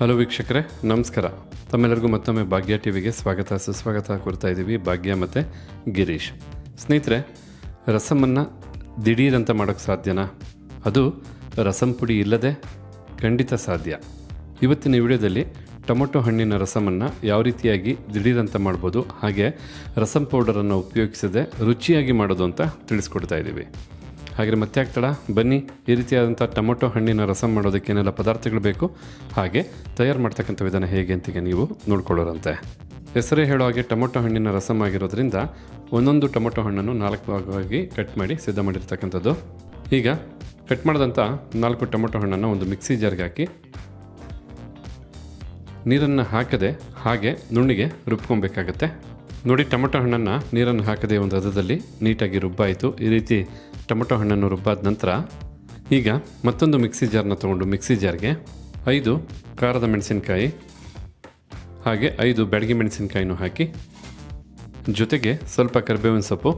Hello ವೀಕ್ಷಕರೇ, ನಮಸ್ಕಾರ. ತಮ್ಮೆಲ್ಲರಿಗೂ ಮತ್ತೊಮ್ಮೆ ಭಾಗ್ಯ ಟಿ ವಿಗೆ ಸ್ವಾಗತ, ಸುಸ್ವಾಗತ ಕೊಡ್ತಾ ಇದ್ದೀವಿ ಭಾಗ್ಯ ಮತ್ತು ಗಿರೀಶ್. ಸ್ನೇಹಿತರೆ, ರಸಮನ್ನು ದಿಢೀರಂತ ಮಾಡೋಕ್ಕೆ ಸಾಧ್ಯನಾ? ಅದು ರಸಂ ಪುಡಿ ಇಲ್ಲದೆ ಖಂಡಿತ ಸಾಧ್ಯ. ಇವತ್ತಿನ ವಿಡಿಯೋದಲ್ಲಿ ಟೊಮೊಟೊ ಹಣ್ಣಿನ ರಸಮನ್ನು ಯಾವ ರೀತಿಯಾಗಿ ದಿಢೀರಂತ ಮಾಡ್ಬೋದು, ಹಾಗೆ ರಸಂ ಪೌಡರನ್ನು ಉಪಯೋಗಿಸದೆ ರುಚಿಯಾಗಿ ಮಾಡೋದು ಅಂತ ತಿಳಿಸ್ಕೊಡ್ತಾ ಇದ್ದೀವಿ. ಹಾಗೆ ಮತ್ತೆ ಆಗ್ತಾಳ ಬನ್ನಿ, ಈ ರೀತಿಯಾದಂಥ ಟೊಮೊಟೊ ಹಣ್ಣಿನ ರಸಂ ಮಾಡೋದಕ್ಕೆ ಏನೆಲ್ಲ ಪದಾರ್ಥಗಳು ಬೇಕು? ಹಾಗೆ ತಯಾರು ಮಾಡ್ತಕ್ಕಂಥ ವಿಧಾನ ಹೇಗೆ ಅಂತೀಗ ನೀವು ನೋಡ್ಕೊಳ್ಳೋರಂತೆ. ಹೆಸರೇ ಹೇಳೋ ಹಾಗೆ ಟೊಮೊಟೊ ಹಣ್ಣಿನ ರಸಂ ಆಗಿರೋದ್ರಿಂದ ಒಂದೊಂದು ಟೊಮೊಟೊ ಹಣ್ಣನ್ನು ನಾಲ್ಕು ಭಾಗವಾಗಿ ಕಟ್ ಮಾಡಿ ಸಿದ್ಧ ಮಾಡಿರ್ತಕ್ಕಂಥದ್ದು. ಈಗ ಕಟ್ ಮಾಡಿದಂಥ ನಾಲ್ಕು ಟೊಮೊಟೊ ಹಣ್ಣನ್ನು ಒಂದು ಮಿಕ್ಸಿ ಜಾರ್ಗೆ ಹಾಕಿ ನೀರನ್ನು ಹಾಕದೆ ಹಾಗೆ ನುಣ್ಣಿಗೆ ರುಬ್ಕೊಬೇಕಾಗತ್ತೆ. ನೋಡಿ, ಟೊಮೊಟೊ ಹಣ್ಣನ್ನು ನೀರನ್ನು ಹಾಕದೆ ಒಂದು ಹದದಲ್ಲಿ ನೀಟಾಗಿ ರುಬ್ಬಾಯಿತು. ಈ ರೀತಿ ಟೊಮೊಟೊ ಹಣ್ಣನ್ನು ರುಬ್ಬಾದ ನಂತರ ಈಗ ಮತ್ತೊಂದು ಮಿಕ್ಸಿ ಜಾರ್ನ ತೊಗೊಂಡು ಮಿಕ್ಸಿ ಜಾರ್ಗೆ ಐದು ಖಾರದ ಮೆಣಸಿನಕಾಯಿ ಹಾಗೆ ಐದು ಬೆಳಗ್ಗೆ ಮೆಣಸಿನಕಾಯಿನೂ ಹಾಕಿ, ಜೊತೆಗೆ ಸ್ವಲ್ಪ ಕರಿಬೇವಿನ ಸೊಪ್ಪು,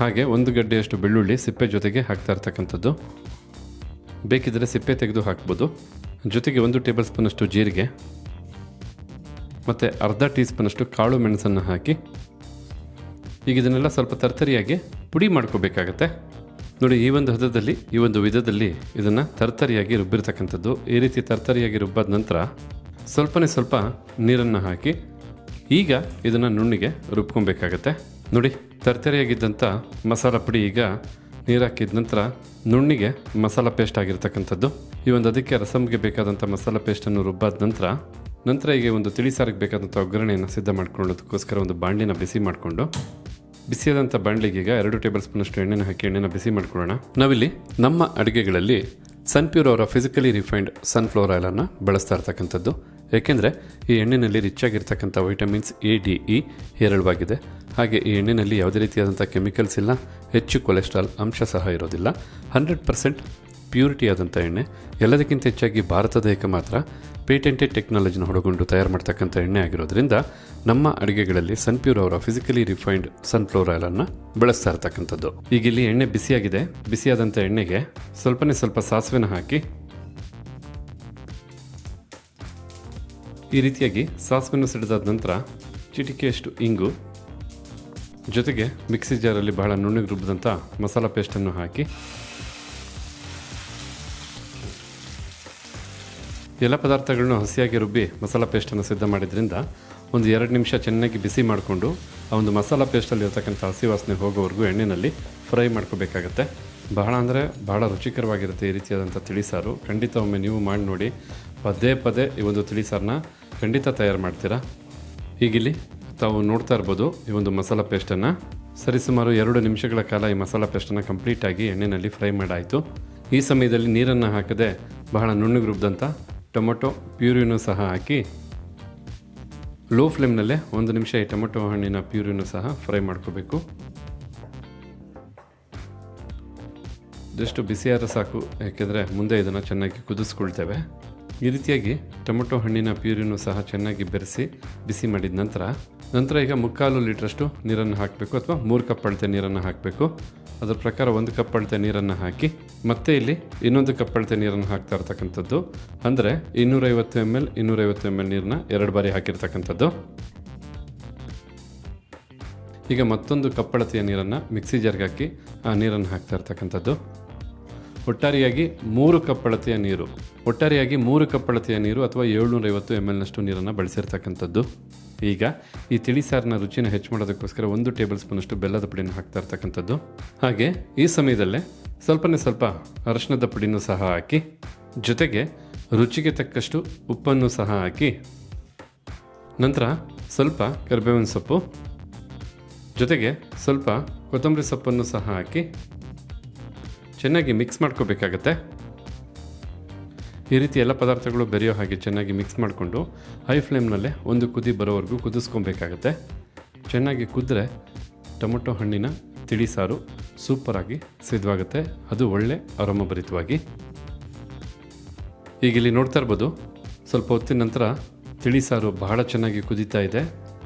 ಹಾಗೆ ಒಂದು ಗಡ್ಡೆಯಷ್ಟು ಬೆಳ್ಳುಳ್ಳಿ ಸಿಪ್ಪೆ ಜೊತೆಗೆ ಹಾಕ್ತಾ ಇರ್ತಕ್ಕಂಥದ್ದು. ಬೇಕಿದ್ದರೆ ಸಿಪ್ಪೆ ತೆಗೆದು ಹಾಕ್ಬೋದು. ಜೊತೆಗೆ ಒಂದು ಟೇಬಲ್ ಸ್ಪೂನಷ್ಟು ಜೀರಿಗೆ ಮತ್ತು ಅರ್ಧ ಟೀ ಸ್ಪೂನಷ್ಟು ಕಾಳು ಮೆಣಸನ್ನು ಹಾಕಿ ಈಗ ಇದನ್ನೆಲ್ಲ ಸ್ವಲ್ಪ ತರ್ತರಿಯಾಗಿ ಪುಡಿ ಮಾಡ್ಕೋಬೇಕಾಗತ್ತೆ. ನೋಡಿ, ಈ ಒಂದು ಹದದಲ್ಲಿ, ಈ ಒಂದು ವಿಧದಲ್ಲಿ ಇದನ್ನು ತರ್ತರಿಯಾಗಿ ರುಬ್ಬಿರ್ತಕ್ಕಂಥದ್ದು. ಈ ರೀತಿ ತರ್ತರಿಯಾಗಿ ರುಬ್ಬಾದ ನಂತರ ಸ್ವಲ್ಪನೇ ಸ್ವಲ್ಪ ನೀರನ್ನು ಹಾಕಿ ಈಗ ಇದನ್ನು ನುಣ್ಣಿಗೆ ರುಬ್ಕೊಬೇಕಾಗತ್ತೆ. ನೋಡಿ ತರ್ತರಿಯಾಗಿದ್ದಂಥ ಮಸಾಲ ಪುಡಿ ಈಗ ನೀರು ಹಾಕಿದ ನಂತರ ನುಣ್ಣಿಗೆ ಮಸಾಲ ಪೇಸ್ಟ್ ಆಗಿರ್ತಕ್ಕಂಥದ್ದು. ಈ ಒಂದು ಅದಕ್ಕೆ ರಸಮ್ಗೆ ಬೇಕಾದಂಥ ಮಸಾಲ ಪೇಸ್ಟನ್ನು ರುಬ್ಬಾದ ನಂತರ ನಂತರ ಈಗ ಒಂದು ತಿಳಿಸಾರಿಗೆ ಬೇಕಾದಂಥ ಒಗ್ಗರಣೆಯನ್ನು ಸಿದ್ಧ ಮಾಡ್ಕೊಳ್ಳೋದಕ್ಕೋಸ್ಕರ ಒಂದು ಬಾಂಡಿನ ಬಿಸಿ ಮಾಡಿಕೊಂಡು, ಬಿಸಿಯಾದಂಥ ಬಾಂಡ್ಲಿಗೆ ಈಗ ಎರಡು ಟೇಬಲ್ ಸ್ಪೂನಷ್ಟು ಎಣ್ಣೆನ ಹಾಕಿ ಎಣ್ಣೆನ ಬಿಸಿ ಮಾಡ್ಕೊಳ್ಳೋಣ. ನಾವಿಲ್ಲಿ ನಮ್ಮ ಅಡುಗೆಗಳಲ್ಲಿ ಸನ್ಪ್ಯೂರ್ ಅವರ ಫಿಸಿಕಲಿ ರಿಫೈನ್ಡ್ ಸನ್ಫ್ಲವರ್ ಆಯಿಲನ್ನು ಬಳಸ್ತಾ ಇರ್ತಕ್ಕಂಥದ್ದು. ಏಕೆಂದರೆ ಈ ಎಣ್ಣೆಯಲ್ಲಿ ರಿಚ್ ಆಗಿರ್ತಕ್ಕಂಥ ವೈಟಮಿನ್ಸ್ ಎ ಡಿ ಇ ಹೇರಳವಾಗಿದೆ. ಹಾಗೆ ಈ ಎಣ್ಣೆಯಲ್ಲಿ ಯಾವುದೇ ರೀತಿಯಾದಂಥ ಕೆಮಿಕಲ್ಸ್ ಇಲ್ಲ. ಹೆಚ್ಚು ಕೊಲೆಸ್ಟ್ರಾಲ್ ಅಂಶ ಸಹ ಇರೋದಿಲ್ಲ. ಹಂಡ್ರೆಡ್ ಪರ್ಸೆಂಟ್ ಪ್ಯೂರಿಟಿ ಆದಂಥ ಎಣ್ಣೆ, ಎಲ್ಲದಕ್ಕಿಂತ ಹೆಚ್ಚಾಗಿ ಭಾರತದ ಏಕ ಮಾತ್ರ ಪೇಟೆಂಟೆಡ್ ಟೆಕ್ನಾಲಜಿನ ಹೊಡಗೊಂಡು ತಯಾರು ಮಾಡ್ತಕ್ಕಂಥ ಎಣ್ಣೆ ಆಗಿರೋದ್ರಿಂದ ನಮ್ಮ ಅಡುಗೆಗಳಲ್ಲಿ ಸನ್ಪ್ಯೂರ್ ಅವರ ಫಿಸಿಕಲಿ ರಿಫೈನ್ಡ್ ಸನ್ಫ್ಲವರ್ ಆಯಿಲನ್ನು ಬಳಸ್ತಾ ಇರ್ತಕ್ಕಂಥದ್ದು. ಈಗ ಇಲ್ಲಿ ಎಣ್ಣೆ ಬಿಸಿಯಾಗಿದೆ. ಬಿಸಿಯಾದಂಥ ಎಣ್ಣೆಗೆ ಸ್ವಲ್ಪನೇ ಸ್ವಲ್ಪ ಸಾಸಿವೆನ ಹಾಕಿ ಈ ರೀತಿಯಾಗಿ ಸಾಸಿವೆನ ಸಿಡಿದಾದ ನಂತರ ಚಿಟಿಕೆಯಷ್ಟು ಇಂಗು, ಜೊತೆಗೆ ಮಿಕ್ಸಿ ಜಾರಲ್ಲಿ ಬಹಳ ನುಣ್ಣಗೆ ರುಬ್ಬಿದಂಥ ಮಸಾಲ ಪೇಸ್ಟನ್ನು ಹಾಕಿ ಎಲ್ಲ ಪದಾರ್ಥಗಳನ್ನು ಹಸಿಯಾಗಿ ರುಬ್ಬಿ ಮಸಾಲ ಪೇಸ್ಟನ್ನು ಸಿದ್ಧ ಮಾಡಿದ್ರಿಂದ ಒಂದು ಎರಡು ನಿಮಿಷ ಚೆನ್ನಾಗಿ ಬಿಸಿ ಮಾಡಿಕೊಂಡು ಆ ಒಂದು ಮಸಾಲ ಪೇಸ್ಟಲ್ಲಿ ಇರತಕ್ಕಂಥ ಹಸಿ ವಾಸನೆ ಹೋಗೋವರೆಗೂ ಎಣ್ಣೆಯಲ್ಲಿ ಫ್ರೈ ಮಾಡ್ಕೋಬೇಕಾಗತ್ತೆ. ಬಹಳ ಅಂದರೆ ಬಹಳ ರುಚಿಕರವಾಗಿರುತ್ತೆ ಈ ರೀತಿಯಾದಂಥ ತಿಳಿಸಾರು. ಖಂಡಿತ ಒಮ್ಮೆ ನೀವು ಮಾಡಿ ನೋಡಿ, ಪದೇ ಪದೇ ಈ ಒಂದು ತಿಳಿಸಾರನ್ನ ಖಂಡಿತ ತಯಾರು ಮಾಡ್ತೀರಾ? ಹೀಗಿಲ್ಲಿ ತಾವು ನೋಡ್ತಾ ಇರ್ಬೋದು, ಈ ಒಂದು ಮಸಾಲ ಪೇಸ್ಟನ್ನು ಸರಿಸುಮಾರು ಎರಡು ನಿಮಿಷಗಳ ಕಾಲ ಈ ಮಸಾಲ ಪೇಸ್ಟನ್ನು ಕಂಪ್ಲೀಟಾಗಿ ಎಣ್ಣೆಯಲ್ಲಿ ಫ್ರೈ ಮಾಡಾಯಿತು. ಈ ಸಮಯದಲ್ಲಿ ನೀರನ್ನು ಹಾಕದೆ ಬಹಳ ನುಣ್ಣಗೆ ರುಬ್ಬಿದಂಥ ಟೊಮೊಟೊ ಪ್ಯೂರಿನೂ ಸಹ ಹಾಕಿ ಲೋ ಫ್ಲೇಮ್ನಲ್ಲೇ ಒಂದು ನಿಮಿಷ ಈ ಟೊಮೊಟೊ ಹಣ್ಣಿನ ಪ್ಯೂರಿನೂ ಸಹ ಫ್ರೈ ಮಾಡ್ಕೋಬೇಕು. ಜಸ್ಟ್ ಬಿಸಿಯಾದ ಸಾಕು, ಯಾಕೆಂದರೆ ಮುಂದೆ ಇದನ್ನು ಚೆನ್ನಾಗಿ ಕುದಿಸ್ಕೊಳ್ತೇವೆ. ಈ ರೀತಿಯಾಗಿ ಟೊಮೆಟೊ ಹಣ್ಣಿನ ಪ್ಯೂರಿನೂ ಸಹ ಚೆನ್ನಾಗಿ ಬೆರೆಸಿ ಬಿಸಿ ಮಾಡಿದ ನಂತರ ನಂತರ ಈಗ ಮುಕ್ಕಾಲು ಲೀಟ್ರಷ್ಟು ನೀರನ್ನು ಹಾಕಬೇಕು ಅಥವಾ ಮೂರು ಕಪ್ ಅಳತೆ ನೀರನ್ನು ಹಾಕಬೇಕು. ಅದರ ಪ್ರಕಾರ ಒಂದು ಕಪ್ ಅಳತೆ ನೀರನ್ನು ಹಾಕಿ, ಮತ್ತೆ ಇಲ್ಲಿ ಇನ್ನೊಂದು ಕಪ್ ಅಳತೆ ನೀರನ್ನು ಹಾಕ್ತಾ ಇರ್ತಕ್ಕಂಥದ್ದು. ಅಂದರೆ ಇನ್ನೂರೈವತ್ತು ಎಂ ಎಲ್ ಇನ್ನೂರೈವತ್ತು ಎಂ ಎಲ್ ನೀರನ್ನ ಎರಡು ಬಾರಿ ಹಾಕಿರ್ತಕ್ಕಂಥದ್ದು. ಈಗ ಮತ್ತೊಂದು ಕಪ್ಪಳತೆಯ ನೀರನ್ನು ಮಿಕ್ಸಿ ಜಾರ್ಗೆ ಹಾಕಿ ಆ ನೀರನ್ನು ಹಾಕ್ತಾ ಇರ್ತಕ್ಕಂಥದ್ದು. ಒಟ್ಟಾರೆಯಾಗಿ ಮೂರು ಕಪ್ಪಳತೆಯ ನೀರು, ಒಟ್ಟಾರೆಯಾಗಿ ಮೂರು ಕಪ್ಪಳತೆಯ ನೀರು ಅಥವಾ ಏಳ್ನೂರೈವತ್ತು ಎಂ ಎಲ್ನಷ್ಟು ನೀರನ್ನು ಬಳಸಿರ್ತಕ್ಕಂಥದ್ದು. ಈಗ ಈ ತಿಳಿಸಾರಿನ ರುಚಿನ ಹೆಚ್ಚು ಮಾಡೋದಕ್ಕೋಸ್ಕರ ಒಂದು ಟೇಬಲ್ ಸ್ಪೂನಷ್ಟು ಬೆಲ್ಲದ ಪುಡಿನ ಹಾಕ್ತಾ ಇರ್ತಕ್ಕಂಥದ್ದು. ಹಾಗೆ ಈ ಸಮಯದಲ್ಲೇ ಸ್ವಲ್ಪನೇ ಸ್ವಲ್ಪ ಅರಶಿನದ ಪುಡಿನೂ ಸಹ ಹಾಕಿ, ಜೊತೆಗೆ ರುಚಿಗೆ ತಕ್ಕಷ್ಟು ಉಪ್ಪನ್ನು ಸಹ ಹಾಕಿ, ನಂತರ ಸ್ವಲ್ಪ ಕರಿಬೇವಿನ ಸೊಪ್ಪು, ಜೊತೆಗೆ ಸ್ವಲ್ಪ ಕೊತ್ತಂಬರಿ ಸೊಪ್ಪನ್ನು ಸಹ ಹಾಕಿ ಚೆನ್ನಾಗಿ ಮಿಕ್ಸ್ ಮಾಡ್ಕೋಬೇಕಾಗತ್ತೆ. ಈ ರೀತಿ ಎಲ್ಲ ಪದಾರ್ಥಗಳು ಬೆರೆಯೋ ಹಾಗೆ ಚೆನ್ನಾಗಿ ಮಿಕ್ಸ್ ಮಾಡಿಕೊಂಡು ಹೈ ಫ್ಲೇಮ್ನಲ್ಲೇ ಒಂದು ಕುದಿ ಬರೋವರೆಗೂ ಕುದಿಸ್ಕೊಬೇಕಾಗತ್ತೆ. ಚೆನ್ನಾಗಿ ಕುದ್ರೆ ಟೊಮೊಟೊ ಹಣ್ಣಿನ ತಿಳಿ ಸಾರು ಸೂಪರಾಗಿ ಸಿದ್ಧವಾಗುತ್ತೆ ಅದು ಒಳ್ಳೆ ಆರಾಮಭರಿತವಾಗಿ. ಈಗ ಇಲ್ಲಿ ನೋಡ್ತಾ ಇರ್ಬೋದು, ಸ್ವಲ್ಪ ಹೊತ್ತಿನ ನಂತರ ತಿಳಿ ಸಾರು ಬಹಳ ಚೆನ್ನಾಗಿ ಕುದೀತಾ ಇದೆ.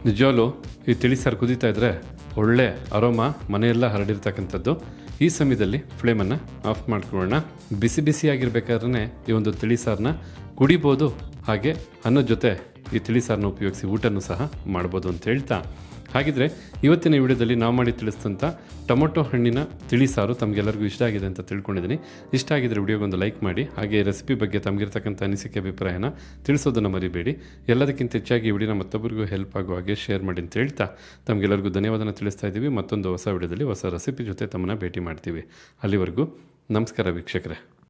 ನಿಜವಾಗ್ಲೂ ಈ ತಿಳಿ ಸಾರು ಕುದೀತಾ ಇದ್ರೆ ಒಳ್ಳೆ ಅರೋಮ ಮನೆಯೆಲ್ಲ ಹರಡಿರ್ತಕ್ಕಂಥದ್ದು. ಈ ಸಮಯದಲ್ಲಿ ಫ್ಲೇಮನ್ನು ಆಫ್ ಮಾಡ್ಕೊಳ್ಳೋಣ. ಬಿಸಿ ಬಿಸಿಯಾಗಿರ್ಬೇಕಾದ್ರೆ ಈ ಒಂದು ತಿಳಿ ಸಾರನ್ನ ಕುಡಿಬೋದು. ಹಾಗೆ ಅನ್ನೋ ಜೊತೆ ಈ ತಿಳಿ ಸಾರನ್ನ ಉಪಯೋಗಿಸಿ ಊಟನೂ ಸಹ ಮಾಡ್ಬೋದು ಅಂತ ಹೇಳ್ತಾ. ಹಾಗಿದ್ರೆ ಇವತ್ತಿನ ವಿಡಿಯೋದಲ್ಲಿ ನಾವು ಮಾಡಿ ತಿಳಿಸಿದಂಥ ಟೊಮೊಟೊ ಹಣ್ಣಿನ ತಿಳಿ ಸಾರು ತಮಗೆಲ್ಲರಿಗೂ ಇಷ್ಟ ಆಗಿದೆ ಅಂತ ತಿಳ್ಕೊಂಡಿದ್ದೀನಿ. ಇಷ್ಟ ಆಗಿದ್ರೆ ವಿಡಿಯೋಗೊಂದು ಲೈಕ್ ಮಾಡಿ, ಹಾಗೆ ರೆಸಿಪಿ ಬಗ್ಗೆ ತಮಗಿರ್ತಕ್ಕಂಥ ಅನಿಸಿಕೆ, ಅಭಿಪ್ರಾಯನ ತಿಳಿಸೋದನ್ನು ಮರಿಬೇಡಿ. ಎಲ್ಲದಕ್ಕಿಂತ ಹೆಚ್ಚಾಗಿ ವಿಡಿಯೋನ ಮತ್ತೊಬ್ಬರಿಗೂ ಹೆಲ್ಪ್ ಆಗುವ ಹಾಗೆ ಶೇರ್ ಮಾಡಿ ಅಂತ ಹೇಳ್ತಾ ತಮಗೆಲ್ಲರಿಗೂ ಧನ್ಯವಾದನ ತಿಳಿಸ್ತಾ ಇದ್ದೀವಿ. ಮತ್ತೊಂದು ಹೊಸ ವಿಡಿಯೋದಲ್ಲಿ ಹೊಸ ರೆಸಿಪಿ ಜೊತೆ ತಮ್ಮನ್ನ ಭೇಟಿ ಮಾಡ್ತೀವಿ. ಅಲ್ಲಿವರೆಗೂ ನಮಸ್ಕಾರ ವೀಕ್ಷಕರೇ.